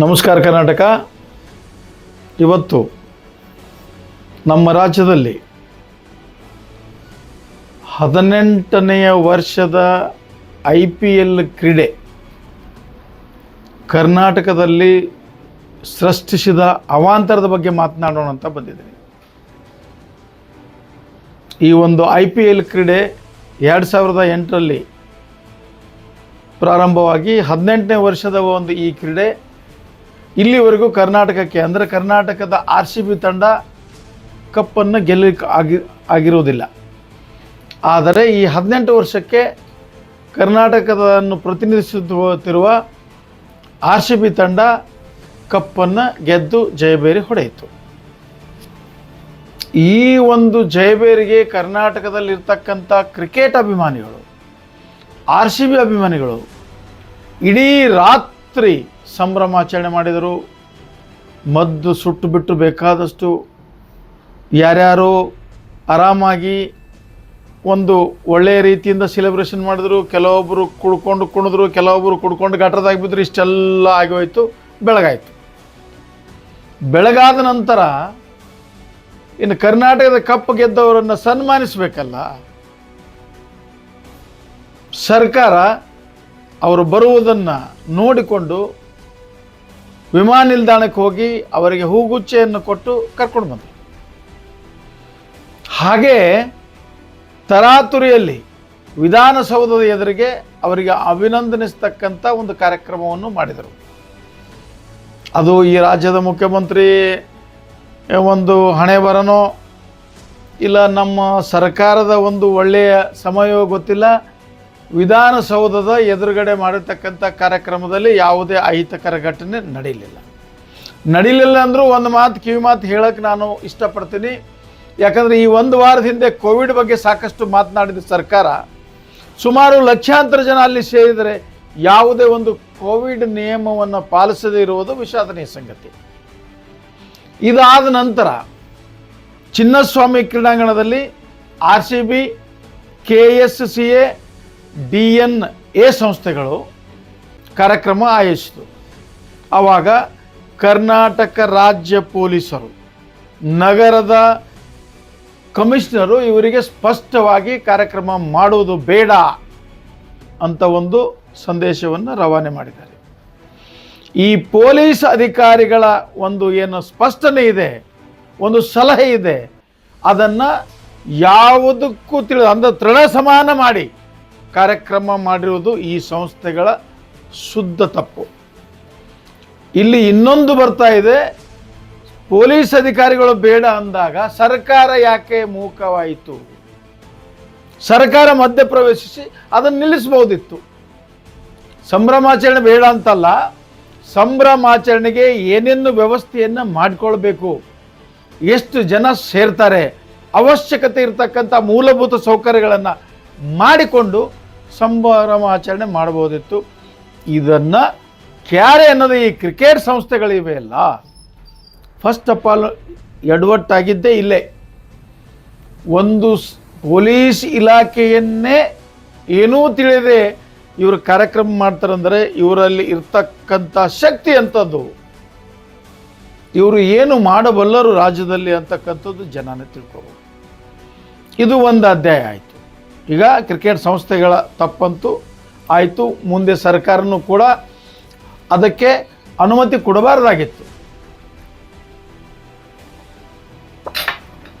ನಮಸ್ಕಾರ ಕರ್ನಾಟಕ. ಇವತ್ತು ನಮ್ಮ ರಾಜ್ಯದಲ್ಲಿ ಹದಿನೆಂಟನೆಯ ವರ್ಷದ ಐ ಪಿ ಎಲ್ ಕ್ರೀಡೆ ಕರ್ನಾಟಕದಲ್ಲಿ ಸೃಷ್ಟಿಸಿದ ಅವಾಂತರದ ಬಗ್ಗೆ ಮಾತನಾಡೋಣ ಅಂತ ಬಂದಿದ್ದೀನಿ. ಈ ಒಂದು ಐ ಪಿ ಎಲ್ ಕ್ರೀಡೆ ಎರಡು ಸಾವಿರದ ಎಂಟರಲ್ಲಿ ಪ್ರಾರಂಭವಾಗಿ ಹದಿನೆಂಟನೇ ವರ್ಷದ ಒಂದು ಈ ಕ್ರೀಡೆ ಇಲ್ಲಿವರೆಗೂ ಕರ್ನಾಟಕಕ್ಕೆ, ಅಂದರೆ ಕರ್ನಾಟಕದ ಆರ್ ಸಿ ಬಿ ತಂಡ ಕಪ್ಪನ್ನು ಗೆಲ್ಲಕ್ಕೆ ಆಗಿ, ಆಗಿರುವುದಿಲ್ಲ. ಆದರೆ ಈ ಹದಿನೆಂಟು ವರ್ಷಕ್ಕೆ ಕರ್ನಾಟಕದನ್ನು ಪ್ರತಿನಿಧಿಸುತ್ತಿರುವ ಆರ್ ಸಿ ಬಿ ತಂಡ ಕಪ್ಪನ್ನು ಗೆದ್ದು ಜಯಬೇರಿ ಹೊಡೆಯಿತು. ಈ ಒಂದು ಜಯಬೇರಿಗೆ ಕರ್ನಾಟಕದಲ್ಲಿರ್ತಕ್ಕಂಥ ಕ್ರಿಕೆಟ್ ಅಭಿಮಾನಿಗಳು, ಆರ್ ಸಿ ಬಿ ಅಭಿಮಾನಿಗಳು, ಇಡೀ ರಾತ್ರಿ ಸಂಭ್ರಮಾಚರಣೆ ಮಾಡಿದರು. ಮದ್ದು ಸುಟ್ಟು ಬಿಟ್ಟು ಬೇಕಾದಷ್ಟು ಯಾರ್ಯಾರು ಆರಾಮಾಗಿ ಒಂದು ಒಳ್ಳೆಯ ರೀತಿಯಿಂದ ಸೆಲೆಬ್ರೇಷನ್ ಮಾಡಿದ್ರು. ಕೆಲವೊಬ್ಬರು ಕುಡ್ಕೊಂಡು ಕುಣಿದ್ರು ಕೆಲವೊಬ್ಬರು ಕುಡ್ಕೊಂಡು ಗಟ್ರದಾಗಿ ಬಿದ್ದರು ಇಷ್ಟೆಲ್ಲ ಆಗೋಯ್ತು. ಬೆಳಗಾಯಿತು. ಬೆಳಗಾದ ನಂತರ ಇನ್ನು ಕರ್ನಾಟಕದ ಕಪ್ ಗೆದ್ದವರನ್ನು ಸನ್ಮಾನಿಸಬೇಕಲ್ಲ. ಸರ್ಕಾರ ಅವರು ಬರುವುದನ್ನು ನೋಡಿಕೊಂಡು ವಿಮಾನ ನಿಲ್ದಾಣಕ್ಕೆ ಹೋಗಿ ಅವರಿಗೆ ಹೂಗುಚ್ಚೆಯನ್ನು ಕೊಟ್ಟು ಕರ್ಕೊಂಡು ಬಂದರು. ಹಾಗೆ ತರಾತುರಿಯಲ್ಲಿ ವಿಧಾನಸೌಧದ ಎದುರಿಗೆ ಅವರಿಗೆ ಅಭಿನಂದನಿಸ್ತಕ್ಕಂಥ ಒಂದು ಕಾರ್ಯಕ್ರಮವನ್ನು ಮಾಡಿದರು. ಅದು ಈ ರಾಜ್ಯದ ಮುಖ್ಯಮಂತ್ರಿ, ಒಂದು ಹಣೆ ಬರನೋ ಇಲ್ಲ ನಮ್ಮ ಸರ್ಕಾರದ ಒಂದು ಒಳ್ಳೆಯ ಸಮಯವೋ ಗೊತ್ತಿಲ್ಲ. ವಿಧಾನಸೌಧದ ಎದುರುಗಡೆ ಮಾಡಿರ್ತಕ್ಕಂಥ ಕಾರ್ಯಕ್ರಮದಲ್ಲಿ ಯಾವುದೇ ಅಹಿತಕರ ಘಟನೆ ನಡೀಲಿಲ್ಲ. ನಡೀಲಿಲ್ಲ ಅಂದರೂ ಒಂದು ಮಾತು, ಕಿವಿ ಮಾತು ಹೇಳೋಕ್ಕೆ ನಾನು ಇಷ್ಟಪಡ್ತೀನಿ. ಯಾಕಂದರೆ ಈ ಒಂದು ವಾರದ ಹಿಂದೆ ಕೋವಿಡ್ ಬಗ್ಗೆ ಸಾಕಷ್ಟು ಮಾತನಾಡಿದ ಸರ್ಕಾರ ಸುಮಾರು ಲಕ್ಷಾಂತರ ಜನ ಅಲ್ಲಿ ಸೇರಿದರೆ ಯಾವುದೇ ಒಂದು ಕೋವಿಡ್ ನಿಯಮವನ್ನು ಪಾಲಿಸದೇ ಇರುವುದು ವಿಷಾದನೀಯ ಸಂಗತಿ. ಇದಾದ ನಂತರ ಚಿನ್ನಸ್ವಾಮಿ ಕ್ರೀಡಾಂಗಣದಲ್ಲಿ R C B, K S C A D N A ಸಂಸ್ಥೆಗಳು ಕಾರ್ಯಕ್ರಮ ಆಯೋಜಿಸಿತು. ಆವಾಗ ಕರ್ನಾಟಕ ರಾಜ್ಯ ಪೊಲೀಸರು, ನಗರದ ಕಮಿಷನರು ಇವರಿಗೆ ಸ್ಪಷ್ಟವಾಗಿ ಕಾರ್ಯಕ್ರಮ ಮಾಡುವುದು ಬೇಡ ಅಂತ ಒಂದು ಸಂದೇಶವನ್ನು ರವಾನೆ ಮಾಡಿದ್ದಾರೆ. ಈ ಪೊಲೀಸ್ ಅಧಿಕಾರಿಗಳ ಒಂದು ಏನು ಸ್ಪಷ್ಟನೆ ಇದೆ, ಒಂದು ಸಲಹೆ ಇದೆ, ಅದನ್ನು ಯಾವುದಕ್ಕೂ ತಿಳಿದು ಅಂದರೆ ತೃಣ ಸಮಾನ ಮಾಡಿ. ಕಾರ್ಯಕ್ರಮ ಮಾಡಿರುವುದು ಈ ಸಂಸ್ಥೆಗಳ ಶುದ್ಧ ತಪ್ಪು. ಇಲ್ಲಿ ಇನ್ನೊಂದು ಬರ್ತಾ ಇದೆ. ಪೊಲೀಸ್ ಅಧಿಕಾರಿಗಳು ಬೇಡ ಅಂದಾಗ ಸರ್ಕಾರ ಯಾಕೆ ಮೂಕವಾಯಿತು? ಸರ್ಕಾರ ಮಧ್ಯಪ್ರವೇಶಿಸಿ ಅದನ್ನು ನಿಲ್ಲಿಸಬಹುದಿತ್ತು. ಸಂಭ್ರಮಾಚರಣೆ ಬೇಡ ಅಂತಲ್ಲ, ಸಂಭ್ರಮಾಚರಣೆಗೆ ಏನೇನು ವ್ಯವಸ್ಥೆಯನ್ನು ಮಾಡಿಕೊಳ್ಬೇಕು? ಎಷ್ಟು ಜನ ಸೇರ್ತಾರೆ? ಅವಶ್ಯಕತೆ ಇರತಕ್ಕಂಥ ಮೂಲಭೂತ ಸೌಕರ್ಯಗಳನ್ನು ಮಾಡಿಕೊಂಡು ಸಂಭ್ರಮಾಚರಣೆ ಮಾಡಬಹುದಿತ್ತು. ಇದನ್ನು ಕ್ಯಾರೆ ಅನ್ನೋದು ಈ ಕ್ರಿಕೆಟ್ ಸಂಸ್ಥೆಗಳಿವೆ ಅಲ್ಲ? ಫಸ್ಟ್ ಆಫ್ ಆಲ್ ಎಡವಟ್ಟಾಗಿದ್ದೇ ಇಲ್ಲೇ. ಒಂದು ಪೊಲೀಸ್ ಇಲಾಖೆಯನ್ನೇ ಏನೂ ತಿಳಿಯದೆ ಇವರು ಕಾರ್ಯಕ್ರಮ ಮಾಡ್ತಾರಂದರೆ ಇವರಲ್ಲಿ ಇರ್ತಕ್ಕಂಥ ಶಕ್ತಿ ಅಂಥದ್ದು. ಇವರು ಏನು ಮಾಡಬಲ್ಲರು ರಾಜ್ಯದಲ್ಲಿ ಅಂತಕ್ಕಂಥದ್ದು ಜನನೇ ತಿಳ್ಕೋಬೋದು. ಇದು ಒಂದು ಅಧ್ಯಾಯ ಆಯಿತು. ಈಗ ಕ್ರಿಕೆಟ್ ಸಂಸ್ಥೆಗಳ ತಪ್ಪಂತೂ ಆಯಿತು. ಮುಂದೆ ಸರ್ಕಾರನೂ ಕೂಡ ಅದಕ್ಕೆ ಅನುಮತಿ ಕೊಡಬಾರ್ದಾಗಿತ್ತು.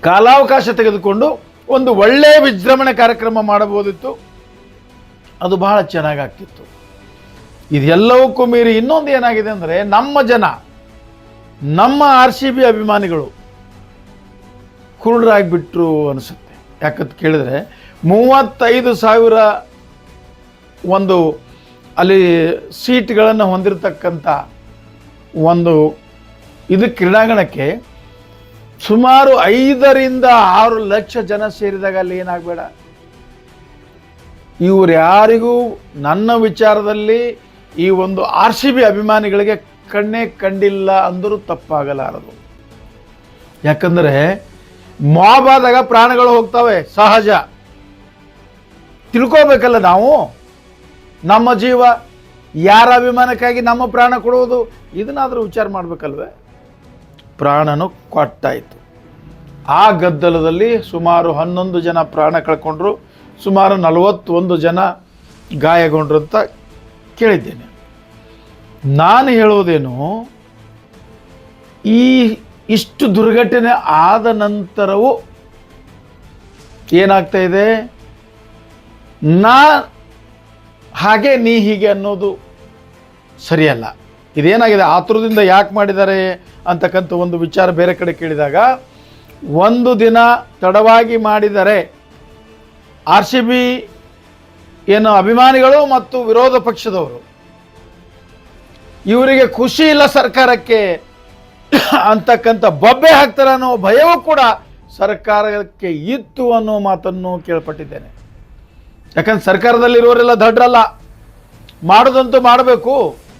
ಕಾಲಾವಕಾಶ ತೆಗೆದುಕೊಂಡು ಒಂದು ಒಳ್ಳೆಯ ವಿಜೃಂಭಣೆ ಕಾರ್ಯಕ್ರಮ ಮಾಡಬಹುದಿತ್ತು. ಅದು ಬಹಳ ಚೆನ್ನಾಗಾಗ್ತಿತ್ತು. ಇದೆಲ್ಲವಕ್ಕೂ ಮೀರಿ ಇನ್ನೊಂದು ಏನಾಗಿದೆ ಅಂದರೆ ನಮ್ಮ ಜನ, ನಮ್ಮ ಆರ್ ಸಿ ಬಿ ಅಭಿಮಾನಿಗಳು ಕುರುಡರಾಗಿಬಿಟ್ರು ಅನಿಸುತ್ತೆ. ಯಾಕಂತ ಕೇಳಿದ್ರೆ ಮೂವತ್ತೈದು ಸಾವಿರ ಒಂದು ಅಲ್ಲಿ ಸೀಟ್ಗಳನ್ನು ಹೊಂದಿರತಕ್ಕಂಥ ಒಂದು ಇದು ಕ್ರೀಡಾಂಗಣಕ್ಕೆ ಸುಮಾರು ಐದರಿಂದ ಆರು ಲಕ್ಷ ಜನ ಸೇರಿದಾಗ ಅಲ್ಲಿ ಏನಾಗಬೇಡ. ಇವ್ರು ಯಾರಿಗೂ ನನ್ನ ವಿಚಾರದಲ್ಲಿ ಈ ಒಂದು ಆರ್ ಸಿ ಬಿ ಅಭಿಮಾನಿಗಳಿಗೆ ಕಣ್ಣೇ ಕಂಡಿಲ್ಲ ಅಂದರೂ ತಪ್ಪಾಗಲಾರದು. ಯಾಕಂದರೆ ಮಾಬಾದಾಗ ಪ್ರಾಣಗಳು ಹೋಗ್ತವೆ, ಸಹಜ. ತಿಳ್ಕೋಬೇಕಲ್ಲ ನಾವು? ನಮ್ಮ ಜೀವ ಯಾರ ಅಭಿಮಾನಕ್ಕಾಗಿ ನಮ್ಮ ಪ್ರಾಣ ಕೊಡುವುದು? ಇದನ್ನಾದರೂ ವಿಚಾರ ಮಾಡಬೇಕಲ್ವೇ? ಪ್ರಾಣನು ಕೊಟ್ಟಾಯಿತು ಆ ಗದ್ದಲದಲ್ಲಿ ಸುಮಾರು ಹನ್ನೊಂದು ಜನ ಪ್ರಾಣ ಕಳ್ಕೊಂಡ್ರು. ಸುಮಾರು ನಲವತ್ತೊಂದು ಜನ ಗಾಯಗೊಂಡ್ರು ಅಂತ ಕೇಳಿದ್ದೇನೆ. ನಾನು ಹೇಳೋದೇನು ಈ ಇಷ್ಟು ದುರ್ಘಟನೆ ಆದ ನಂತರವೂ ಏನಾಗ್ತಾ ಇದೆ? ನಾ ಹಾಗೆ ನೀ ಹೀಗೆ ಅನ್ನೋದು ಸರಿಯಲ್ಲ. ಇದೇನಾಗಿದೆ? ಆತುರದಿಂದ ಯಾಕೆ ಮಾಡಿದ್ದಾರೆ ಅಂತಕ್ಕಂಥ ಒಂದು ವಿಚಾರ ಬೇರೆ ಕಡೆ ಕೇಳಿದಾಗ, ಒಂದು ದಿನ ತಡವಾಗಿ ಮಾಡಿದರೆ ಆರ್ ಸಿ ಬಿ ಏನು ಅಭಿಮಾನಿಗಳು ಮತ್ತು ವಿರೋಧ ಪಕ್ಷದವರು ಇವರಿಗೆ ಖುಷಿ ಇಲ್ಲ ಸರ್ಕಾರಕ್ಕೆ ಅಂತಕ್ಕಂಥ ಬೊಬ್ಬೆ ಹಾಕ್ತಾರೆ ಅನ್ನೋ ಭಯವೂ ಕೂಡ ಸರ್ಕಾರಕ್ಕೆ ಇತ್ತು ಅನ್ನೋ ಮಾತನ್ನು ಕೇಳ್ಪಟ್ಟಿದ್ದೇನೆ. ಯಾಕಂದ್ರೆ ಸರ್ಕಾರದಲ್ಲಿರೋರೆಲ್ಲ ದಡ್ರಲ್ಲ. ಮಾಡೋದಂತೂ ಮಾಡಬೇಕು,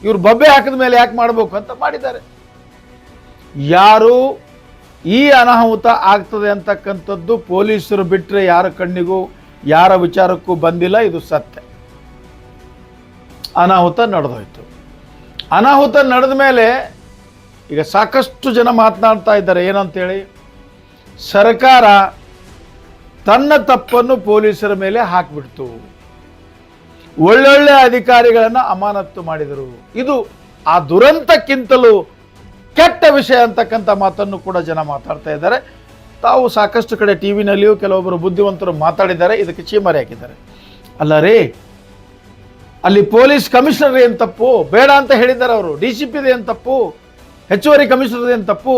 ಇವ್ರು ಬೊಬ್ಬೆ ಹಾಕಿದ ಮೇಲೆ ಯಾಕೆ ಮಾಡಬೇಕು ಅಂತ ಮಾಡಿದ್ದಾರೆ. ಯಾರು ಈ ಅನಾಹುತ ಆಗ್ತದೆ ಅಂತಕ್ಕಂಥದ್ದು ಪೊಲೀಸರು ಬಿಟ್ಟರೆ ಯಾರ ಕಣ್ಣಿಗೂ, ಯಾರ ವಿಚಾರಕ್ಕೂ ಬಂದಿಲ್ಲ, ಇದು ಸತ್ಯ. ಅನಾಹುತ ನಡೆದೋಯ್ತು. ಅನಾಹುತ ನಡೆದ ಮೇಲೆ ಈಗ ಸಾಕಷ್ಟು ಜನ ಮಾತನಾಡ್ತಾ ಇದ್ದಾರೆ, ಏನಂತೇಳಿ, ಸರ್ಕಾರ ತನ್ನ ತಪ್ಪನ್ನು ಪೊಲೀಸರ ಮೇಲೆ ಹಾಕಿಬಿಡ್ತು. ಒಳ್ಳೊಳ್ಳೆ ಅಧಿಕಾರಿಗಳನ್ನು ಅಮಾನತ್ತು ಮಾಡಿದರು. ಇದು ಆ ದುರಂತಕ್ಕಿಂತಲೂ ಕೆಟ್ಟ ವಿಷಯ ಅಂತಕ್ಕಂಥ ಮಾತನ್ನು ಕೂಡ ಜನ ಮಾತಾಡ್ತಾ ಇದ್ದಾರೆ. ತಾವು ಸಾಕಷ್ಟು ಕಡೆ ಟಿ ವಿನಲ್ಲಿಯೂ ಕೆಲವೊಬ್ಬರು ಬುದ್ಧಿವಂತರು ಮಾತಾಡಿದ್ದಾರೆ. ಇದಕ್ಕೆ ಚೀಮರಿ ಹಾಕಿದ್ದಾರೆ. ಅಲ್ಲ ರೀ, ಅಲ್ಲಿ ಪೊಲೀಸ್ ಕಮಿಷನರ್ ಏನು ತಪ್ಪು? ಬೇಡ ಅಂತ ಹೇಳಿದ್ದಾರೆ ಅವರು. ಡಿ ಸಿ ಪಿ ಏನು ತಪ್ಪು? ಹೆಚ್ಚುವರಿ ಕಮಿಷನರ್ ಏನು ತಪ್ಪು?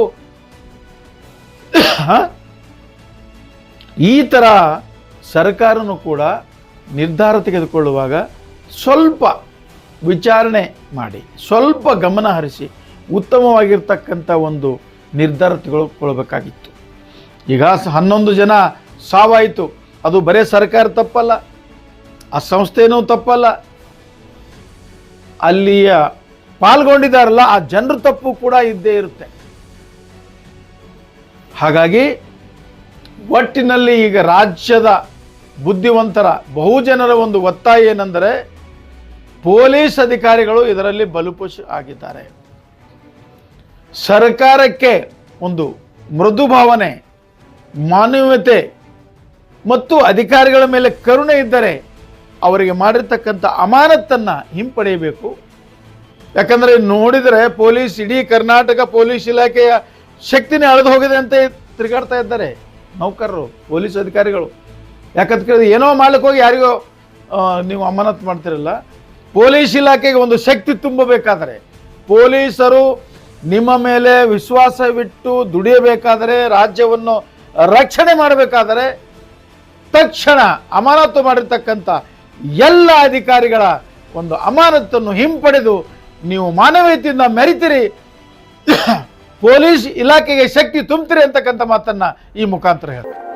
ಈ ಥರ ಸರ್ಕಾರನೂ ಕೂಡ ನಿರ್ಧಾರ ತೆಗೆದುಕೊಳ್ಳುವಾಗ ಸ್ವಲ್ಪ ವಿಚಾರಣೆ ಮಾಡಿ, ಸ್ವಲ್ಪ ಗಮನ ಹರಿಸಿ ಉತ್ತಮವಾಗಿರ್ತಕ್ಕಂಥ ಒಂದು ನಿರ್ಧಾರ ತೆಗೆದುಕೊಳ್ಬೇಕಾಗಿತ್ತು ಈಗ ಹನ್ನೊಂದು ಜನ ಸಾವಾಯಿತು. ಅದು ಬರೇ ಸರ್ಕಾರ ತಪ್ಪಲ್ಲ, ಆ ಸಂಸ್ಥೆನೂ ತಪ್ಪಲ್ಲ. ಅಲ್ಲಿಯ ಪಾಲ್ಗೊಂಡಿದ್ದಾರಲ್ಲ, ಆ ಜನರ ತಪ್ಪು ಕೂಡ ಇದ್ದೇ ಇರುತ್ತೆ. ಹಾಗಾಗಿ ಒಟ್ಟಿನಲ್ಲಿ ಈಗ ರಾಜ್ಯದ ಬುದ್ಧಿವಂತರ ಬಹುಜನರ ಒಂದು ಒತ್ತಾಯ ಏನೆಂದರೆ ಪೊಲೀಸ್ ಅಧಿಕಾರಿಗಳು ಇದರಲ್ಲಿ ಬಲುಪುಷ್ ಆಗಿದ್ದಾರೆ. ಸರ್ಕಾರಕ್ಕೆ ಒಂದು ಮೃದು ಭಾವನೆ, ಮಾನವೀಯತೆ ಮತ್ತು ಅಧಿಕಾರಿಗಳ ಮೇಲೆ ಕರುಣೆ ಇದ್ದರೆ ಅವರಿಗೆ ಮಾಡಿರ್ತಕ್ಕಂಥ ಅಮಾನತನ್ನು ಹಿಂಪಡೆಯಬೇಕು. ಯಾಕಂದರೆ ನೋಡಿದರೆ ಪೊಲೀಸ್ ಇಡೀ ಕರ್ನಾಟಕ ಪೊಲೀಸ್ ಇಲಾಖೆಯ ಶಕ್ತಿನೇ ಅಳೆದು ಹೋಗಿದೆ ಅಂತ ತಿರುಗಾಡ್ತಾ ಇದ್ದಾರೆ. ನೌಕರರು, ಪೊಲೀಸ್ ಅಧಿಕಾರಿಗಳು. ಯಾಕಂತ ಕೇಳಿದ್ರೆ ಏನೋ ಮಾಡ್ಲಿಕ್ಕೆ ಹೋಗಿ ಯಾರಿಗೋ ನೀವು ಅಮಾನತ್ ಮಾಡ್ತಿರಲ್ಲ. ಪೊಲೀಸ್ ಇಲಾಖೆಗೆ ಒಂದು ಶಕ್ತಿ ತುಂಬಬೇಕಾದರೆ, ಪೊಲೀಸರು ನಿಮ್ಮ ಮೇಲೆ ವಿಶ್ವಾಸವಿಟ್ಟು ದುಡಿಯಬೇಕಾದರೆ, ರಾಜ್ಯವನ್ನು ರಕ್ಷಣೆ ಮಾಡಬೇಕಾದರೆ, ತಕ್ಷಣ ಅಮಾನತು ಮಾಡಿರ್ತಕ್ಕಂಥ ಎಲ್ಲ ಅಧಿಕಾರಿಗಳ ಒಂದು ಅಮಾನತನ್ನು ಹಿಂಪಡೆದು ನೀವು ಮಾನವೀಯತೆಯಿಂದ ಮೆರಿತೀರಿ. ಪೊಲೀಸ್ ಇಲಾಖೆಗೆ ಶಕ್ತಿ ತುಂಬ್ತೀರಿ ಅಂತಕ್ಕಂಥ ಮಾತನ್ನ ಈ ಮುಖಾಂತರ ಹೇಳ್ತಾರೆ.